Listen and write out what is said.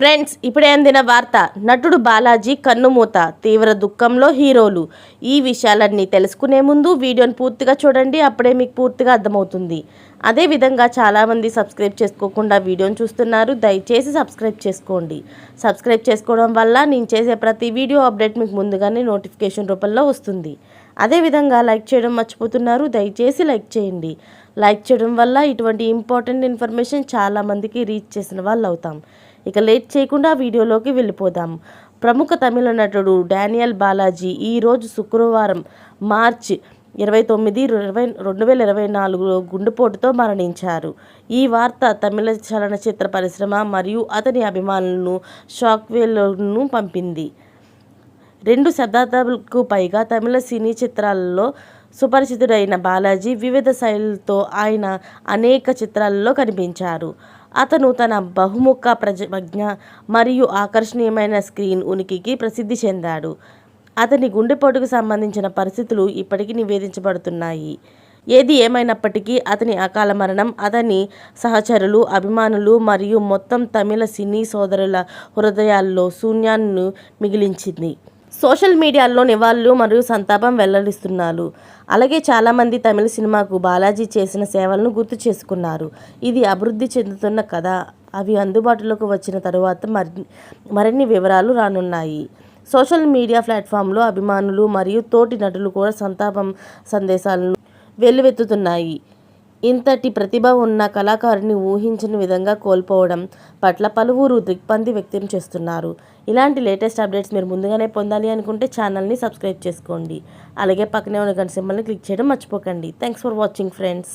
Friends ఇప్పుడే అందిన వార్త నటుడు బాలాజీ కన్నుమూత తీవ్ర దుఃఖంలో హీరోలు. ఈ విషయాలన్నీ తెలుసుకునే ముందు వీడియోని పూర్తిగా చూడండి అప్పుడే మీకు పూర్తిగా అర్థమవుతుంది. అదేవిధంగా చాలామంది సబ్స్క్రైబ్ చేసుకోకుండా వీడియోని చూస్తున్నారు దయచేసి సబ్స్క్రైబ్ చేసుకోండి. సబ్స్క్రైబ్ చేసుకోవడం వల్ల నేను చేసే ప్రతి వీడియో అప్డేట్ మీకు ముందుగానే నోటిఫికేషన్ రూపంలో వస్తుంది. అదేవిధంగా లైక్ చేయడం మర్చిపోతున్నారు. దయచేసి లైక్ చేయండి. లైక్ చేయడం వల్ల ఇటువంటి ఇంపార్టెంట్ ఇన్ఫర్మేషన్ చాలామందికి రీచ్ చేసిన వాళ్ళు అవుతాం. ఇక లేట్ చేయకుండా వీడియోలోకి వెళ్ళిపోదాం. ప్రముఖ తమిళ నటుడు డానియల్ బాలాజీ ఈరోజు శుక్రవారం మార్చి ఇరవై తొమ్మిది ఇరవై రెండు వేల ఇరవై నాలుగులో గుండెపోటుతో మరణించారు. ఈ వార్త తమిళ చలనచిత్ర పరిశ్రమ మరియు అతని అభిమానులను షాక్వేలను పంపింది. రెండు శతాబ్దాలకు పైగా తమిళ సినీ చిత్రాలలో సుపరిచితుడైన బాలాజీ వివిధ శైలులతో ఆయన అనేక చిత్రాలలో కనిపించారు. అతను తన బహుముఖ ప్రజ్ఞ మరియు ఆకర్షణీయమైన స్క్రీన్ ఉనికికి ప్రసిద్ధి చెందాడు. అతని గుండెపోటుకు సంబంధించిన పరిస్థితులు ఇప్పటికీ నివేదించబడుతున్నాయి. ఏది ఏమైనప్పటికీ అతని అకాల మరణం అతని సహచరులు అభిమానులు మరియు మొత్తం తమిళ సినీ సోదరుల హృదయాల్లో శూన్యాన్ని మిగిలించింది. సోషల్ మీడియాలో నివాళులు మరియు సంతాపం వెల్లడిస్తున్నారు. అలాగే చాలామంది తమిళ సినిమాకు బాలాజీ చేసిన సేవలను గుర్తు చేసుకున్నారు. ఇది అభివృద్ధి చెందుతున్న కథ. అవి అందుబాటులోకి వచ్చిన తరువాత మరి మరిన్ని వివరాలు రానున్నాయి. సోషల్ మీడియా ప్లాట్ఫామ్లో అభిమానులు మరియు తోటి నటులు కూడా సంతాపం సందేశాలను వెల్లువెత్తుతున్నాయి. ఇంతటి ప్రతిభ ఉన్న కళాకారుని ఊహించని విధంగా కోల్పోవడం పట్ల పలువురు దిగ్బంది వ్యక్తం చేస్తున్నారు. ఇలాంటి లేటెస్ట్ అప్డేట్స్ మీరు ముందుగానే పొందాలి అనుకుంటే ఛానల్ని సబ్స్క్రైబ్ చేసుకోండి. అలాగే పక్కనే ఉన్న గంట సింబల్ని క్లిక్ చేయడం మర్చిపోకండి. Thanks for watching friends